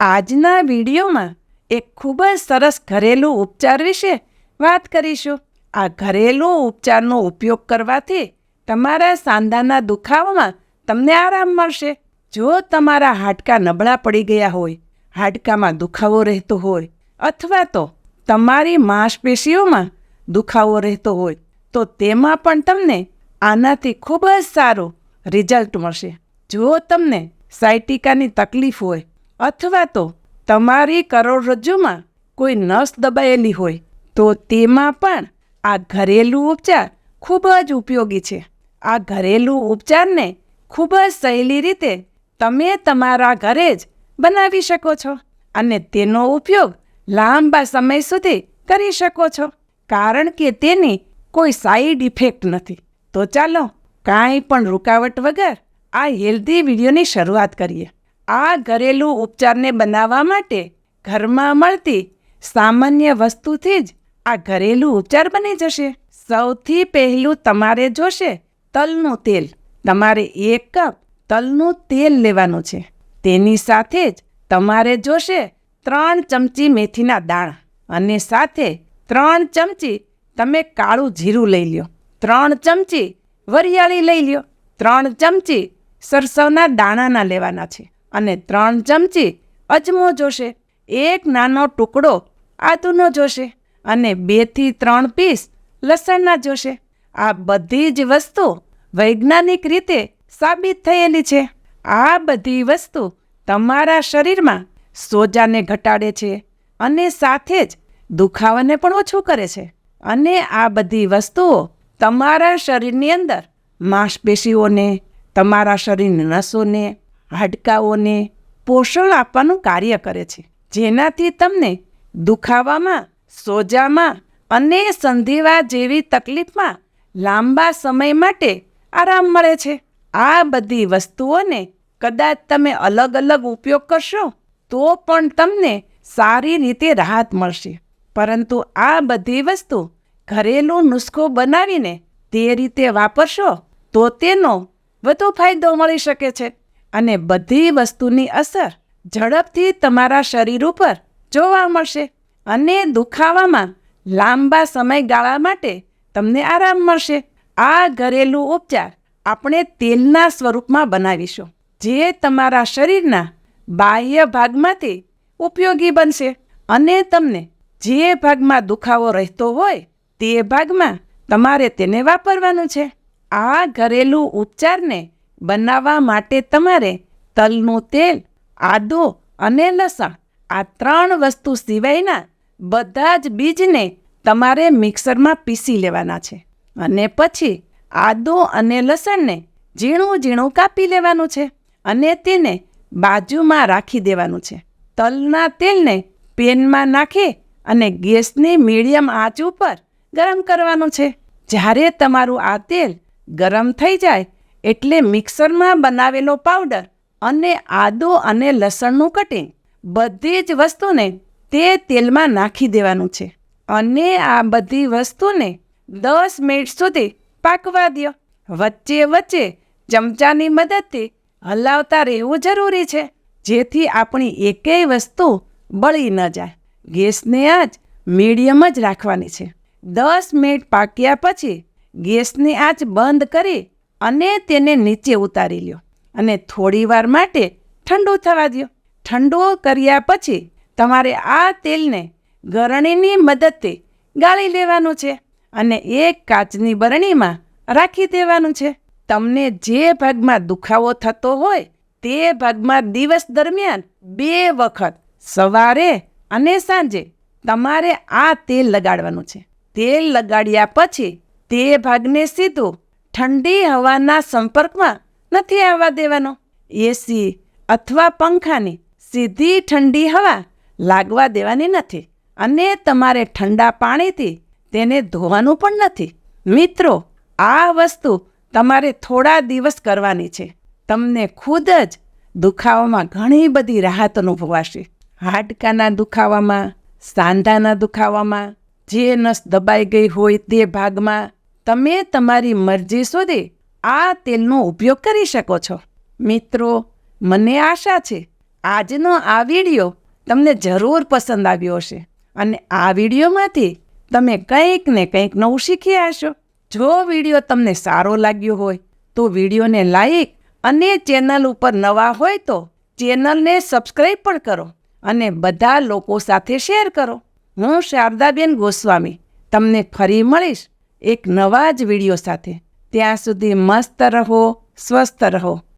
આજના વિડીયોમાં એક ખૂબ જ સરસ ઘરેલું ઉપચાર વિશે વાત કરીશું. આ ઘરેલું ઉપચારનો ઉપયોગ કરવાથી તમારા સાંધાના દુખાવામાં તમને આરામ મળશે. જો તમારા હાડકાં નબળા પડી ગયા હોય, હાડકામાં દુખાવો રહેતો હોય, અથવા તો તમારી માંસપેશીઓમાં દુખાવો રહેતો હોય, તો તેમાં પણ તમને આનાથી ખૂબ જ સારું રિઝલ્ટ મળશે. જો તમને સાયટિકાની તકલીફ હોય અથવા તો તમારી કરોડરજ્જુમાં કોઈ નસ દબાયેલી હોય, તો તેમાં પણ આ ઘરેલું ઉપચાર ખૂબ જ ઉપયોગી છે. આ ઘરેલું ઉપચારને ખૂબ જ સહેલી રીતે તમે તમારા ઘરે જ બનાવી શકો છો અને તેનો ઉપયોગ લાંબા સમય સુધી કરી શકો છો, કારણ કે તેની કોઈ સાઈડ ઇફેક્ટ નથી. તો ચાલો કાંઈ પણ રૂકાવટ વગર આ હેલ્ધી વિડીયોની શરૂઆત કરીએ. આ ઘરેલું ઉપચારને બનાવવા માટે ઘરમાં મળતી સામાન્ય વસ્તુથી જ આ ઘરેલું ઉપચાર બની જશે. સૌથી પહેલું તમારે જોશે તલનું તેલ. તમારે એક કપ તલનું તેલ લેવાનું છે. તેની સાથે જ તમારે જોશે ત્રણ ચમચી મેથીના દાણા અને સાથે ત્રણ ચમચી તમે કાળું જીરું લઈ લ્યો. ત્રણ ચમચી વરિયાળી લઈ લ્યો. ત્રણ ચમચી સરસવના દાણાના લેવાના છે. અને ત્રણ ચમચી અજમો જોશે. એક નાનો ટુકડો આદુનો જોશે અને બેથી ત્રણ પીસ લસણના જોશે. આ બધી જ વસ્તુ વૈજ્ઞાનિક રીતે સાબિત થયેલી છે. આ બધી વસ્તુ તમારા શરીરમાં સોજાને ઘટાડે છે અને સાથે જ દુખાવાને પણ ઓછું કરે છે. અને આ બધી વસ્તુઓ તમારા શરીરની અંદર માંસપેશીઓને, તમારા શરીરની નસોને હાડકાઓને પોષણ આપવાનું કાર્ય કરે છે. જેનાથી તમને દુખાવામાં, સોજામાં અને સંધિવા જેવી તકલીફમાં લાંબા સમય માટે આરામ મળે છે. આ બધી વસ્તુઓને કદાચ તમે અલગ અલગ ઉપયોગ કરશો, તો પણ તમને સારી રીતે રાહત મળશે. પરંતુ આ બધી વસ્તુ ઘરેલું નુસ્ખો બનાવીને તે રીતે વાપરશો, તો તેનો વધુ ફાયદો મળી શકે છે. અને બધી વસ્તુની અસર ઝડપથી તમારા શરીર ઉપર જોવા મળશે અને દુખાવામાં લાંબા સમયગાળા માટે તમને આરામ મળશે. આ ઘરેલું ઉપચાર આપણે તેલના સ્વરૂપમાં બનાવીશું, જે તમારા શરીરના બાહ્ય ભાગમાંથી ઉપયોગી બનશે અને તમને જે ભાગમાં દુખાવો રહેતો હોય તે ભાગમાં તમારે તેને વાપરવાનું છે. આ ઘરેલું ઉપચારને બનાવવા માટે તમારે તલનું તેલ, આદો અને લસણ આ ત્રણ વસ્તુ સિવાયના બધા જ બીજને તમારે મિક્સરમાં પીસી લેવાના છે. અને પછી આદો અને લસણને ઝીણું ઝીણું કાપી લેવાનું છે અને તેને બાજુમાં રાખી દેવાનું છે. તલના તેલને પેનમાં નાખી અને ગેસની મીડિયમ આંચ ઉપર ગરમ કરવાનું છે. જ્યારે તમારું આ તેલ ગરમ થઈ જાય એટલે મિક્સરમાં બનાવેલો પાવડર અને આદુ અને લસણનું કટિંગ બધી જ વસ્તુને તે તેલમાં નાખી દેવાનું છે. અને આ બધી વસ્તુને દસ મિનિટ સુધી પાકવા દો વચ્ચે વચ્ચે ચમચાની મદદથી હલાવતા રહેવું જરૂરી છે, જેથી આપણી એકેય વસ્તુ બળી ન જાય. ગેસને આંચ મીડિયમ જ રાખવાની છે. દસ મિનિટ પાક્યા પછી ગેસની આંચ બંધ કરી અને તેને નીચે ઉતારી લ્યો અને થોડીવાર માટે ઠંડુ થવા દો ઠંડુ કર્યા પછી તમારે આ તેલને ગરણીની મદદથી ગાળી લેવાનું છે અને એક કાચની બરણીમાં રાખી દેવાનું છે. તમને જે ભાગમાં દુખાવો થતો હોય તે ભાગમાં દિવસ દરમિયાન બે વખત સવારે અને સાંજે તમારે આ તેલ લગાડવાનું છે. તેલ લગાડ્યા પછી તે ભાગને સીધું ઠંડી હવાના સંપર્કમાં નથી આવવા દેવાનો. એસી અથવા પંખાની સીધી ઠંડી હવા લાગવા દેવાની નથી અને તમારે ઠંડા પાણીથી તેને ધોવાનું પણ નથી. મિત્રો, આ વસ્તુ તમારે થોડા દિવસ કરવાની છે. તમને ખુદ જ દુખાવામાં ઘણી બધી રાહત અનુભવાશે. હાડકાના દુખાવામાં, સાંધાના દુખાવામાં, જે નસ દબાઈ ગઈ હોય તે ભાગમાં તમે તમારી મરજી સુધી આ તેલનો ઉપયોગ કરી શકો છો. મિત્રો, મને આશા છે, આજનો આ વીડિયો તમને જરૂર પસંદ આવ્યો હશે અને આ વિડીયોમાંથી તમે કંઈક ને કંઈક નવું શીખ્યા હશો. જો વીડિયો તમને સારો લાગ્યો હોય, તો વિડીયોને લાઈક અને ચેનલ ઉપર નવા હોય તો ચેનલને સબસ્ક્રાઈબ પણ કરો અને બધા લોકો સાથે શેર કરો. હું શારદાબેન ગોસ્વામી, તમને ફરી મળીશ. એક નવા જ વીડિયો સાથે. ત્યાં સુધી મસ્ત રહો સ્વસ્થ રહો.